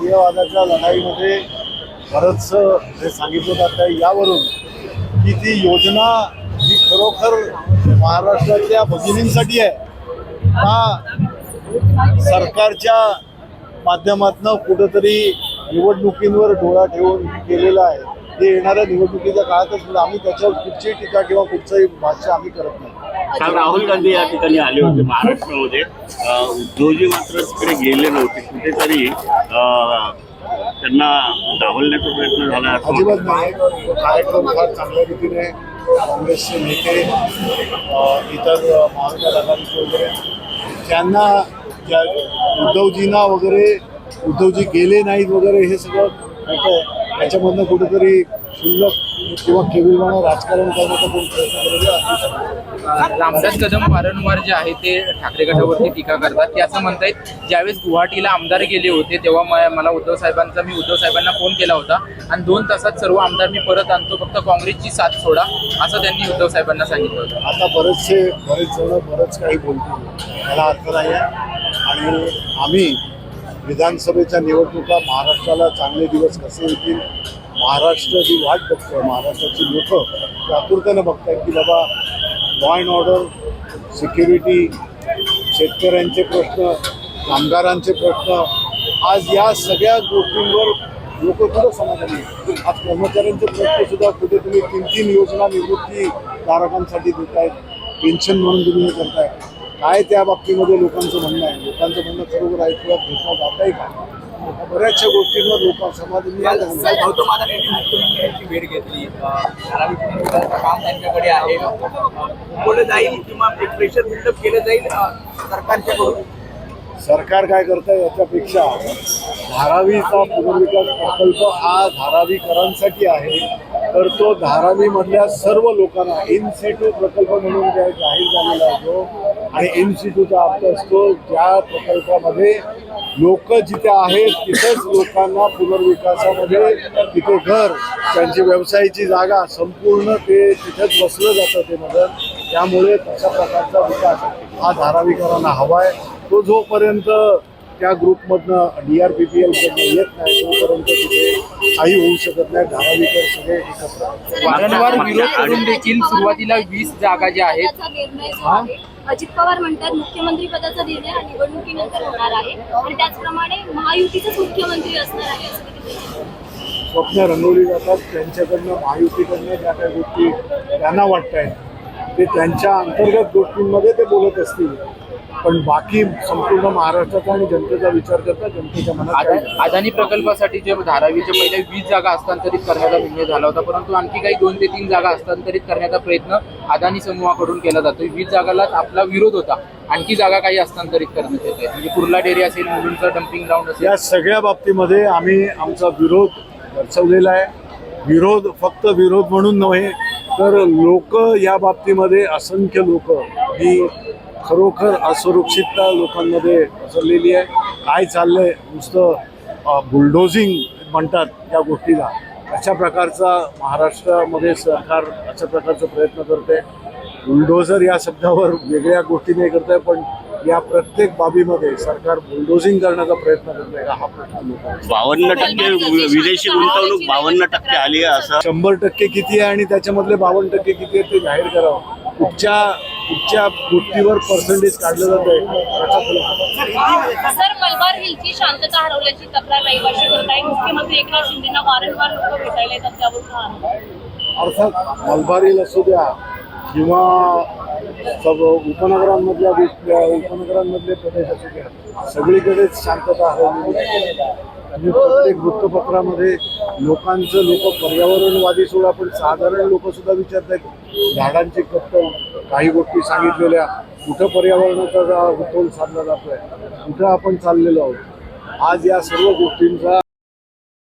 सिंहवादाच्या लढाईमध्ये बरंच हे सांगितलं जात आहे यावरून की ती योजना ही खरोखर महाराष्ट्राच्या भगिनींसाठी आहे हा सरकारच्या माध्यमातनं कुठंतरी निवडणुकींवर डोळा ठेवून केलेला आहे? ते येणाऱ्या निवडणुकीच्या काळातच होईल. आम्ही त्याच्यावर कुठची टीका किंवा कुठचंही भाष्य आम्ही करत नाही काल राहुल गांधी या ठिकाणी आले होते महाराष्ट्रामध्ये उद्धवजी मात्र तिकडे गेले नव्हते कुठेतरी त्यांना डावलण्याचा प्रयत्न झाला असं अजिबात वाटतं. नाही कार्यक्रम फार चांगल्या रीतीने काँग्रेसचे नेते अ, इतर अ, महाविकास आघाडीचे वगैरे त्यांना ज्या उद्धवजींना वगैरे उद्धवजी गेले नाहीत वगैरे हे सगळं आहे त्याच्यामधनं कुठेतरी क्षुल्लक किंवा केविलवाणं राजकारण करण्याचा कोण प्रयत्न रामदास कदम वारंवार जे आहे ते ठाकरे गटावरती टीका करतात. ते असं म्हणतायत ज्यावेळेस गुवाहाटीला आमदार गेले होते तेव्हा मला उद्धव साहेबांचा मी उद्धव साहेबांना फोन केला होता. आणि दोन तासात सर्व आमदार मी परत आणतो फक्त काँग्रेसची साथ सोडा असं त्यांनी उद्धव साहेबांना सांगितलं होतं. आता बरेचसे बरेच जण बरंच काही बोलतील. त्याला अर्थ नाही आहे आणि आम्ही विधानसभेच्या निवडणुका महाराष्ट्राला चांगले दिवस कसे येतील? महाराष्ट्र जी वाट बघतो महाराष्ट्राची लोक आतुरतेनं बघतायत की बाबा लॉ अँड ऑर्डर सिक्युरिटी शेतकऱ्यांचे प्रश्न कामगारांचे प्रश्न आज या सगळ्या गोष्टींवर लोक कुठं समाधानी आज कर्मचाऱ्यांचे प्रश्नसुद्धा कुठे तुम्ही तीन तीन योजना निवृत्ती धारकांसाठी देत आहेत पेन्शन म्हणून तुम्ही हे करताय काय त्या बाबतीमध्ये लोकांचं म्हणणं आहे? लोकांचं म्हणणं खरोखर ऐकूयात घेतलं जात आहे का? बऱ्याचशा गोष्टींवर लोक समाधानी गौतम मुख्यमंत्र्यांची भेट घेतली. काम त्यांच्याकडे आहे. पुढे जाईल किंवा प्रेशर बिल्डअप केलं जाईल अं, सरकारच्याकडून सरकार काय करतं याच्यापेक्षा धारावीचा पुनर्विकास प्रकल्प हा धारावीकरांसाठी आहे. तर तो धारावीमधल्या सर्व लोकांना इन सिटू प्रकल्प म्हणून जाहीर झालेला आहे जो आणि इन सिटूचा अर्थ असतो ज्या प्रकल्पामध्ये लोक जिथे आहेत तिथेच लोकांना पुनर्विकासामध्ये तिथे घर त्यांची व्यवसायाची जागा संपूर्ण ते तिथेच बसलं जातं ते मदत त्यामुळे तशा प्रकारचा विकास हा धारावीकरांना हवा आहे तो जोपर्यंत त्या ग्रुपमधनं डी आर पी पी एलमधनं येत नाही तोपर्यंत तिथे काही होऊ शकत नाही धारावीकर सगळे एकत्र. वारंवार विरोध करून देखील सुरुवातीला वीस जागा ज्या आहेत अजित पवार म्हणतात मुख्यमंत्री पदाचा निर्णय हा निवडणुकीनंतर होणार आहे आणि त्याचप्रमाणे महायुतीचाच मुख्यमंत्री असणार आहे असं ते म्हणतात. स्वप्न रंगवली जातात त्यांच्याकडनं महायुतीकडनं ज्या काही गोष्टी त्यांना वाटत आहेत ते त्यांच्या अंतर्गत गोष्टींमध्ये ते बोलत असतील पण बाकी संपूर्ण महाराष्ट्राचा आणि जनतेचा विचार करता जनतेच्या मनात अदानी प्रकल्पासाठी जे धारावीच्या पहिल्या वीस जागा हस्तांतरित करण्याचा निर्णय झाला होता परंतु आणखी काही दोन ते तीन जागा हस्तांतरित करण्याचा प्रयत्न अदानी समूहाकडून केला जातो. वीस जागालाच आपला विरोध होता. आणखी जागा काही हस्तांतरित करण्यात येत आहे म्हणजे कुर्ला डेअरी असेल मुलुंडचं डम्पिंग ग्राउंड असेल. या सगळ्या बाबतीमध्ये आम्ही आमचा विरोध दर्शवलेला आहे. विरोध फक्त विरोध म्हणून नव्हे तर लोक या बाबतीमध्ये असंख्य लोक ही खरोखर असुरक्षितता लोकांमध्ये पसरलेली आहे. काय चाललंय? नुसतं बुलडोझिंग म्हणतात या गोष्टीला. अशा प्रकारचा महाराष्ट्रामध्ये सरकार अशा प्रकारचा प्रयत्न करते. बुलडोझर या शब्दावर वेगळ्या गोष्टी नाही करत आहे पण या प्रत्येक बाबीमध्ये सरकार बुलडोझिंग करण्याचा प्रयत्न करत आहे का हा प्रश्न बावन्न टक्के विदेशी गुंतवणूक बावन्न टक्के आली आहे असं. शंभर टक्के किती आहे आणि त्याच्यामधले बावन्न टक्के किती आहे ते जाहीर करावं. कुठच्या कुठच्या गोष्टीवर पर्सेंटेज काढलं जात आहे सर मलबार हिलची शांतता हरवल्याची तक्रार रहिवाशी करत आहे मुख्यमंत्री एकनाथ शिंदेना वारंवार लोक भेटायला येतात त्यावर? अर्थात मलबारील असू द्या किंवा सब उपनगरांमधल्या उपनगरांमधले प्रदेश असू द्या सगळीकडेच शांतता हरवलेली आणि प्रत्येक वृत्तपत्रामध्ये लोकांचं लोक पर्यावरणवादी सोडा पण साधारण लोक सुद्धा विचारत आहेत झाडांची कत्तल काही गोष्टी सांगितलेल्या कुठं पर्यावरणाचा उत्तोल तोल साधला जातोय कुठं आपण चाललेलो आहोत? आज या सर्व गोष्टींचा